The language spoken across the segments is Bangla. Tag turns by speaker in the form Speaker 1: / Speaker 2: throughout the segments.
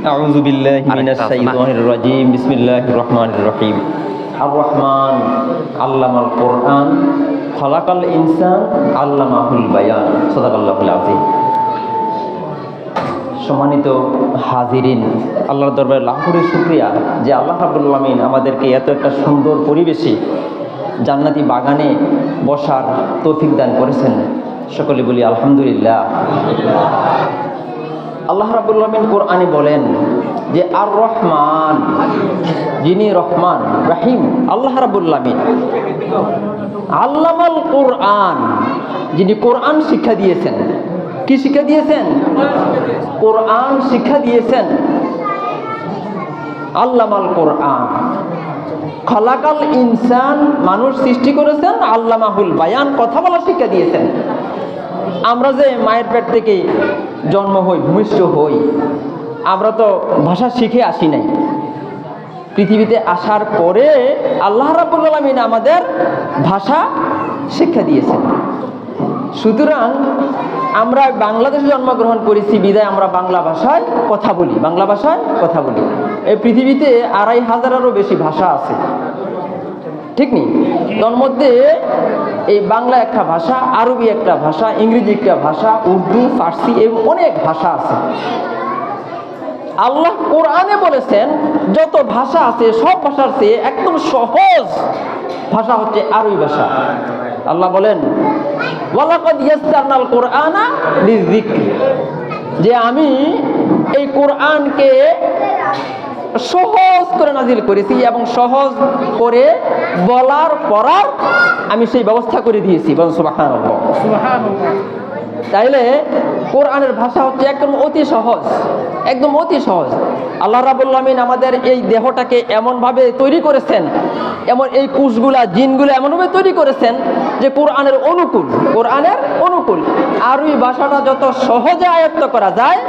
Speaker 1: أعوذ بالله من الشيطان الرجيم بسم الله الرحمن الرحيم الرحمن علم القرآن خلق الإنسان علمه البيان صدق الله العظيم সম্মানিত হাজিরিন আল্লাহর দরবারে লাখ করে শুক্রিয়া যে আল্লাহ রাবুল আলমিন আমাদেরকে এত একটা সুন্দর পরিবেশে জান্নাতি বাগানে বসার তৌফিক দান করেছেন সকলে বলি আলহামদুলিল্লাহ আল্লাহ রাবুল আলমিন কোরআনে বলেন যে আর রহমান যিনি রহমান, রাহিম, আল্লাহ রাবুল আলমিন। আল্লামাল কোরআন, যিনি কোরআন শিক্ষা দিয়েছেন। কি শিক্ষা দিয়েছেন? কোরআন শিক্ষা দিয়েছেন। আল্লামাল কোরআন। খলাকাল ইনসান, মানুষ সৃষ্টি করেছেন, আল্লামাহুল বায়ান, কথা বলা শিক্ষা দিয়েছেন। আমরা যে মায়ের পেট থেকে জন্ম হই, ভূমিষ্ঠ হই। আমরা তো ভাষা শিখে আসি নাই। পৃথিবীতে আসার পরে আল্লাহ রাবুল আলমিন আমাদের ভাষা শিক্ষা দিয়েছেন। সুতরাং আমরা বাংলাদেশে জন্মগ্রহণ করেছি, বিদায় আমরা বাংলা ভাষায় কথা বলি, বাংলা ভাষায় কথা বলি। এই পৃথিবীতে আড়াই হাজারেরও বেশি ভাষা আছে। ঠিক নেই? তার মধ্যে এই বাংলা একটা ভাষা, আরবি একটা ভাষা, ইংরেজি একটা ভাষা, উর্দু, ফার্সি এবং অনেক ভাষা আছে। আল্লাহ কোরআনে বলেছেন, যত ভাষা আছে, সব ভাষার চেয়ে একদম সহজ ভাষা হচ্ছে আরবি ভাষা। আল্লাহ বলেন যে আমি এই কোরআনকে সহজ করে নাজিল করেছি এবং সহজ করে বলার পড়ার আমি সেই ব্যবস্থা করে দিয়েছি। সুবহানাল্লাহ। তাইলে কোরআনের ভাষা হচ্ছে একদম অতি সহজ, একদম অতি সহজ। আল্লাহ রাবুল আলমিন আমাদের এই দেহটাকে এমনভাবে তৈরি করেছেন, এমন এই কুশগুলা জিনগুলো এমনভাবে তৈরি করেছেন যে কোরআনের অনুকূল কোরআনের অনুকূল। আর ওই ভাষাটা যত সহজে আয়ত্ত করা যায়,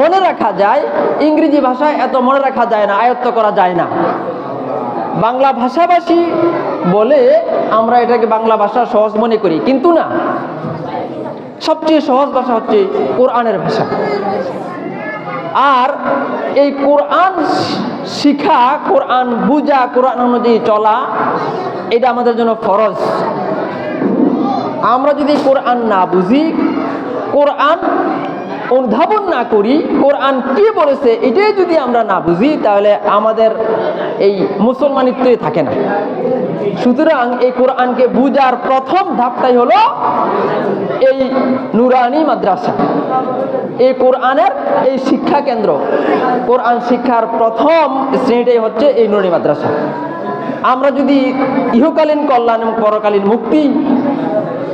Speaker 1: মনে রাখা যায়, ইংরেজি ভাষায় এত মনে রাখা যায় না, আয়ত্ত করা যায় না। বাংলা ভাষাভাষী বলে আমরা এটাকে বাংলা ভাষা সহজ মনে করি, কিন্তু না। সবচেয়ে সহজ ভাষা হচ্ছে কোরআনের ভাষা। আর এই কোরআন শিখা, কোরআন বুঝা, কোরআন অনুযায়ী চলা, এটা আমাদের জন্য ফরজ। আমরা যদি কোরআন না বুঝি, কোরআন অনুধাবন না করি, কোরআন কি বলেছে, এটাই যদি আমরা না বুঝি, তাহলে আমাদের এই মুসলমানিত্বই থাকে না। সুতরাং এই কোরআনকে বুঝার প্রথম ধাপটাই হলো এই নুরানি মাদ্রাসা, এই কোরআনের এই শিক্ষা কেন্দ্র। কোরআন শিক্ষার প্রথম শ্রেণীটাই হচ্ছে এই নুরানি মাদ্রাসা। আমরা যদি ইহকালীন কল্যাণ এবং পরকালীন মুক্তি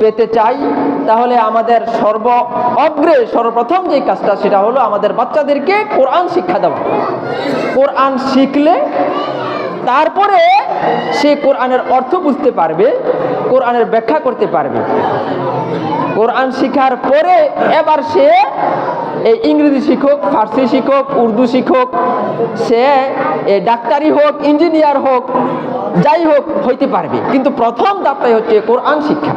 Speaker 1: পেতে চাই, তাহলে আমাদের সর্ব অগ্রে, সর্বপ্রথম যে কাজটা, সেটা হলো আমাদের বাচ্চাদেরকে কোরআন শিক্ষা দেওয়া। কোরআন শিখলে তারপরে সে কোরআনের অর্থ বুঝতে পারবে কোরআনের ব্যাখ্যা করতে পারবে। কোরআন শিখার পরে এবার সে এই ইংরেজি শিক্ষক ফার্সি শিক্ষক উর্দু শিক্ষক সে ডাক্তারি হোক, ইঞ্জিনিয়ার হোক, যাই হোক হইতে পারবে। কিন্তু প্রথম ধাপটাই হচ্ছে কোরআন শিক্ষা।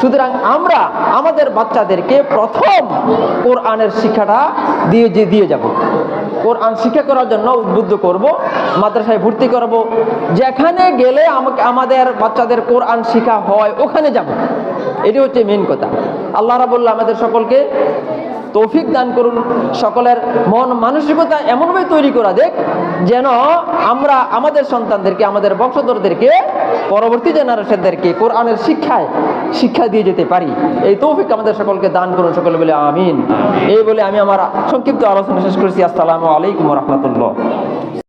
Speaker 1: সুতরাং আমরা আমাদের বাচ্চাদেরকে প্রথম কোরআনের শিক্ষাটা দিয়ে দিয়ে যাব। কোরআন শিক্ষা করার জন্য উদ্বুদ্ধ করব, মাদ্রাসায় ভর্তি করব। যেখানে গেলে আমাকে, আমাদের বাচ্চাদের কোরআন শিক্ষা হয়, ওখানে যাব। এটি হচ্ছে মেন কথা। আল্লাহরা রাবুল্লাহ আমাদের সকলকে তৌফিক দান করুন। সকলের মন মানসিকতা এমনভাবে তৈরি করা দেখ, যেন আমরা আমাদের সন্তানদেরকে, আমাদের বংশধরদেরকে, পরবর্তী জেনারেশনদেরকে কোরআনের শিক্ষায় শিক্ষা দিয়ে যেতে পারি। এই তৌফিক আমাদের সকলকে দান করুন, সকলে বলে আমিন। এই বলে আমি আমার সংক্ষিপ্ত আলোচনা শেষ করেছি। আসসালামু আলাইকুম রহমতুল্লাহ।